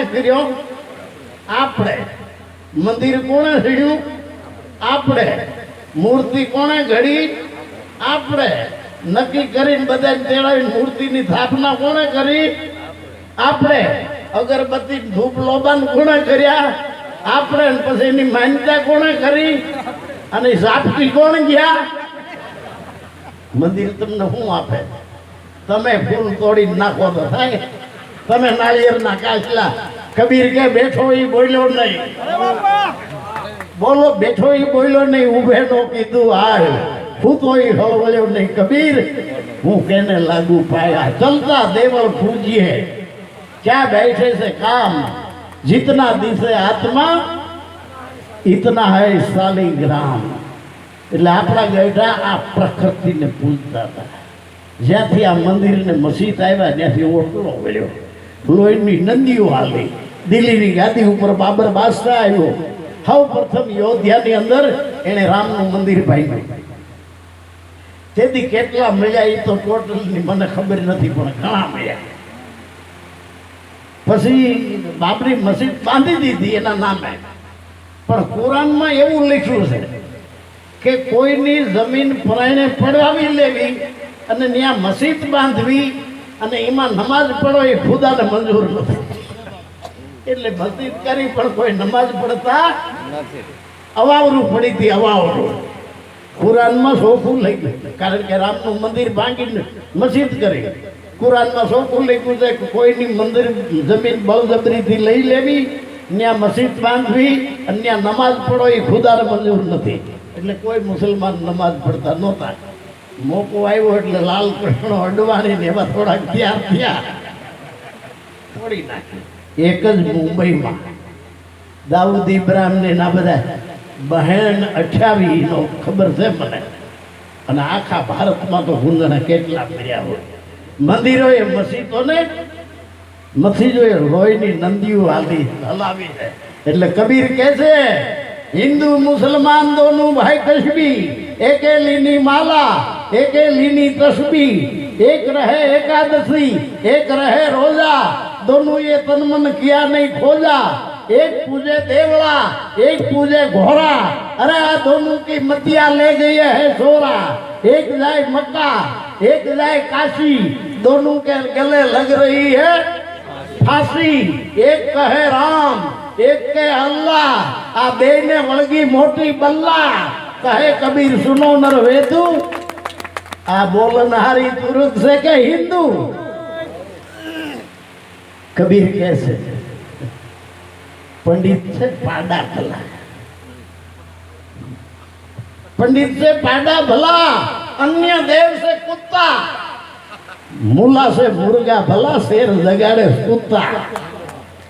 કોણે કર્યો આપણે. મંદિર કોણે સીડ્યું? આપણે. મૂર્તિ કોણે ઘડી? આપણે. નક્કી કરીને બધાને તેડાવી મૂર્તિની સ્થાપના કોણે કરી? આપણે. અગરબત્તી ધૂપ લોબાન કોણે કર્યા? આપણે પછી એની માન્યતા કોણે કરી? અને સાપટી કોણ ગયા? મંદિર તમને શું આપે? તમે ફૂલ તોડી નાખો તો થાય. તમે નાળિયેરના કાચલા. કબીર કે, બેઠો એ બોલ્યો નહીં. બોલો, બેઠો એ બોલ્યો નહીં, ઊભે નો કીધું હાલ. હું તો એ હળવળ્યો નહીં. કબીર, હું કેને લાગુ પાયા? ચલતા દેવળ પૂજીએ. ક્યાં બેઠે છે કામ? જીતના દિશે આત્મા ઇતના હૈ શાલિગ્રામ. એટલે આપણા ગયઢા આ પ્રકૃતિને પૂજતા હતા. જ્યાંથી આ મંદિરને મસ્જિદ આવ્યા, ત્યાંથી ઓટલો વળ્યો. લોહીની નદીઓ હાલી દિલ્હીની ગાદી ઉપર બાબર બાદશાહ આવ્યો. સૌ પ્રથમ યોધ્યાની અંદર એને રામનું મંદિર પાડ્યું તેથી કેટલા મળ્યા એ તો ટોટલની મને ખબર નથી, પણ ઘણા મળ્યા. પછી બાબરી મસ્જિદ બાંધી દીધી એના નામે. પણ કુરાનમાં એવું લખ્યું છે કે કોઈની જમીન પરાયણે પડાવી લેવી અને ત્યાં મસ્જિદ બાંધવી અને એમાં નમાઝ પડો એ ખુદાને મંજૂર નથી. એટલે ભક્તિ કરી પણ કોઈ નમાઝ પડતા અવાવરું પડી હતી અવાવરું. કુરાનમાં સોફું લઈ ગયું કારણ કે રામનું મંદિર ભાંગીને મસ્જિદ કરી. કુરાનમાં સોફું લખ્યું છે કે કોઈની મંદિર જમીન બળજબરીથી લઈ લેવી ત્યાં મસ્જિદ બાંધવી, અને ત્યાં નમાઝ પડો એ ખુદાને મંજૂર નથી. એટલે કોઈ મુસલમાન નમાઝ પડતા નહોતા. મોકો આવ્યો એટલે લાલ કૃષ્ણ અડવાણી ને એમાં થોડાક તૈયાર થયા. તોડી નાખી એક જ મુંબઈમાં. દાઉદ ઇબ્રાહિમ ને ના બધા બહેન અઠ્યાવીસ નો ખબર છે મને? અને આખા ભારતમાં તો ગુંદણા કેટલા ફર્યા હોય. મંદિરોએ મસ્જિદોને, મસ્જિદોએ લોહીની નંદીઓ હાલી હલાવી છે. એટલે કબીર કહે છે, હિન્દુ મુસલમાન દોનું ભાઈ કશ્મી એકેલીની માલા एक लीनी तस्वी एक रहे एकादशी, एक रहे रोजा, दोनों ये तन मन किया नहीं खोजा। एक पूजे देवड़ा एक पूजे घोड़ा। अरे दोनों की मतिया ले गई है सोरा। एक जाए मक्का, एक जाए काशी। दोनों के गले लग रही है फांसी। एक कहे राम, एक के अल्लाह। आ देने वड़गी मोटी बल्ला। कहे कबीर सुनो नरवेदू। આ બોલનારી પુરુષ છે કે હિન્દુ? કબીર કે છે, પંડિત છે પાડા ભલા. પંડિત છે પાડા ભલા, અન્ય દેવ છે કુત્તા. મુલા છે મુર્ગા ભલા, શેર જગાડે કુત્તા.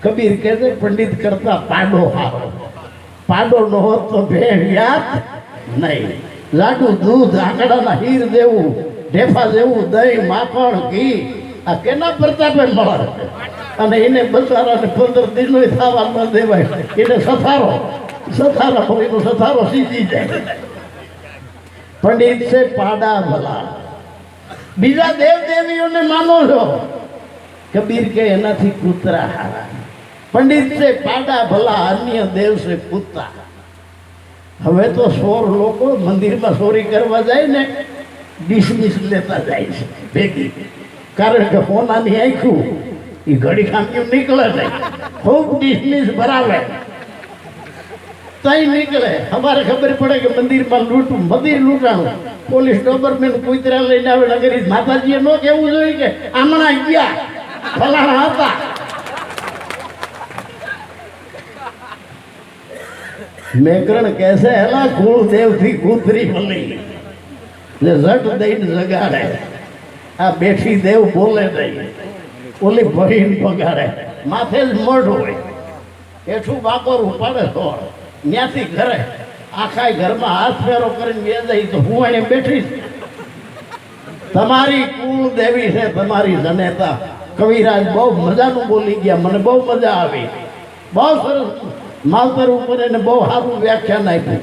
કબીર કે છે, પંડિત કરતા પાડો હારો. પાડો નહોતો હોત ભેળ યાદ નહીં. લાડુ, દૂધ આંકડાના હીર દેવું ઢેફા જેવું દહીં, માખણ, ઘી, આ કેના પ્રતાપે મળે? અને એને બસારાને પંદર દિનો થવા ન દેવાય. એને સથારો, સથારા હોય તો સથારો સીધી જાય. પંડિત છે પાડા ભલા. બીજા દેવ દેવીઓને માનો છો કબીર કે એનાથી કૂતરા હારા. પંડિત છે પાડા ભલા, અન્ય દેવ છે કૂતા હવે તો સોર લોકો મંદિરમાં ચોરી કરવા જાય ને ડિસમિસ લેતા જાય છે ભેગી કારણ કે હોનાની આંખ્યું એ ઘડી ખામ્યું નીકળે નહીં ખૂબ ડિસમિસ ભરાવે તઈ નીકળે અમારે ખબર પડે કે મંદિરમાં લૂંટું મંદિર લૂંટાણું પોલીસ ડોબરમેન કુતરા લઈને આવે નગરી માતાજીએ નો કેવું જોઈએ કે આમણા ગયા ફલાણા હતા મેકરણ કહેશે એલા કુળદેવથી કૂતરી મળી ને રટ દઈને જગાડે. આ બેઠી દેવ બોલે નહીં. ઓલી ભરીને પગાડે માથે જ મઢ હોય. એઠું બાપર ઉપાડે તો ત્યાંથી ઘરે. આખા ઘરમાં હાથ ફેરો કરીને બે જાય તો હું એને બેઠી તમારી કુળ દેવી છે, તમારી જનેતા. કવિરાજ બહુ મજાનું બોલી ગયા. મને બહુ મજા આવી. બહુ સરસ. માવતર ઉપર એને બહુ સારું વ્યાખ્યાન આપ્યું.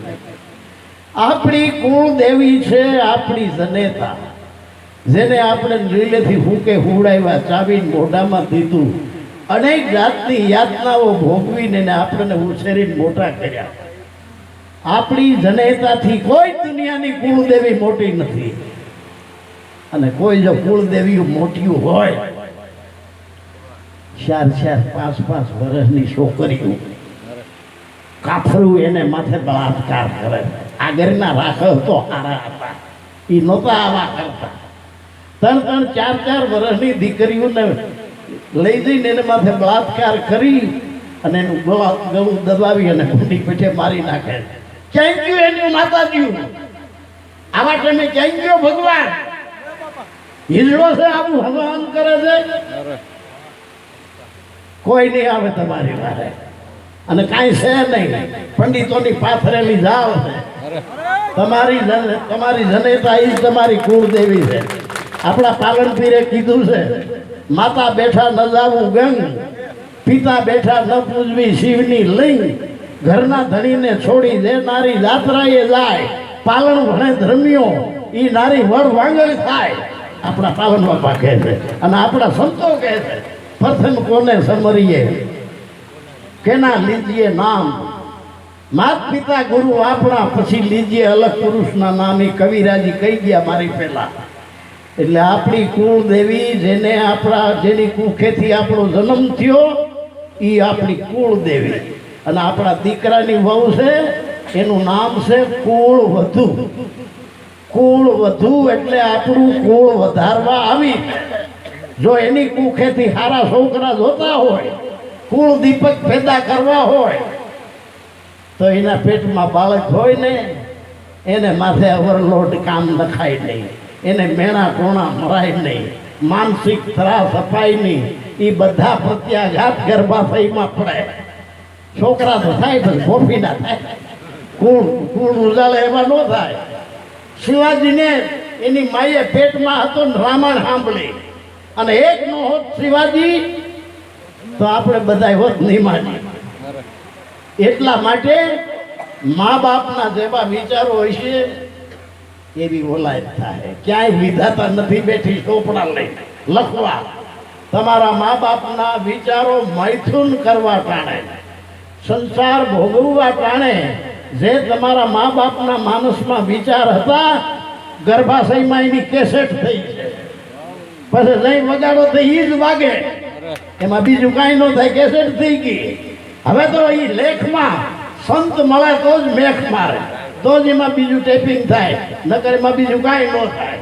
આપણી કુળ દેવી છે આપણી જનેતા. જેને આપણે લીલેથી હુકે હુડાવ્યા ચાવીને મોઢામાં દીધું. અનેક જાતની યાતનાઓ ભોગવીને આપણને ઉછેરીને મોટા કર્યા. આપણી જનેતાથી કોઈ દુનિયાની કુળદેવી મોટી નથી. અને કોઈ જો કુળદેવી મોટી હોય, ચાર ચાર, પાંચ પાંચ વર્ષની છોકરીઓ કાફરું એને માથે બળાત્કાર કરે. આગળના રાખવ તો સારા હતા. એ નહોતા આવા કરતા. ત્રણ ત્રણ ચાર ચાર વર્ષની દીકરીઓને લઈ જઈને એને માથે બળાત્કાર કરી અને એનું ગળા દબાવી અને ઘૂંટી પીઠે મારી નાખે. ક્યાંય ગયું એનું માતાજી આવા ટાઈમે ક્યાંય ગયો ભગવાન? હિજડો છે આવું ભગવાન કરે છે? કોઈ નહીં આવે તમારી વારે. અને કાંઈ છે નહીં. પંડિતોની પાથરેલી જાવ છે. તમારી તમારી જનેતા એ તમારી કુળદેવી છે. આપણા પાલનપીરે કીધું છે, માતા બેઠા ન જાવું ગંગ, પિતા બેઠા ન પૂજવી શિવની લિંગ, ઘરના ધણીને છોડી દે નારી જાત્રાએ જાય પાલણ ભણે ધર્મીઓ એ નારી વર વાંગલ થાય. આપણા પાલનમાં પાકે છે અને આપણા સંતો કહે છે, પ્રથમ કોને સમરીએ? કેના લીજીએ નામ? માત પિતા ગુરુ આપણા પછી લીજીએ અલગ પુરુષના નામ એ કવિરાજી કહી ગયા મારી પહેલા. એટલે આપણી કુળ દેવી જેને આપણા, જેની કુખેથી આપણો જન્મ થયો એ આપણી કુળ દેવી અને આપણા દીકરાની વહુ છે, એનું નામ છે કુળ વધુ. કુળ વધુ એટલે આપણું કુળ વધારવા આવી. જો એની કુખેથી સારા છોકરા જોતા હોય કુળ દીપક પેદા કરવા હોય, તો એના પેટમાં બાળક હોય ને, એને માથે ઓવરલોડ કામ નખાય નહીં. એને મેણા કોણા મરાય નહીં. માનસિક ત્રાસ અપાય નહીં. એ બધા પ્રત્યાઘાત ગર્ભાશયમાં પડે. છોકરા તો થાય પણ ગોપી ના થાય. કુળ કુળ ઉજાલે એમાં ન થાય. શિવાજીને એની માએ પેટમાં હતો રામાયણ સાંભળી. અને એક નો હોત શિવાજી તો આપણે બધા હોત નહીં માની એટલા માટે મા બાપના જેવા વિચારો છે એવી ઓલાય થાય. ક્યાંય વિધાતા નથી બેઠી ચોપડા લઈ. લખવા. તમારા મા બાપના વિચારો મૈથુન કરવા ટાણે. સંસાર ભોગવવા ટાણે. જે તમારા મા બાપના માનસમાં વિચાર હતા, ગર્ભાશયમાં એની કેસેટ થઈ છે. પછી નહીં વગાડો તો એ જ વાગે. એમાં બીજું કાંઈ ન થાય કેસેટ થઈ ગઈ. હવે તો એ લેખમાં સંત મળે તો જ મેખ મારે. તો જ એમાં બીજું ટેપિંગ થાય. નકર એમાં બીજું કાંઈ ન થાય.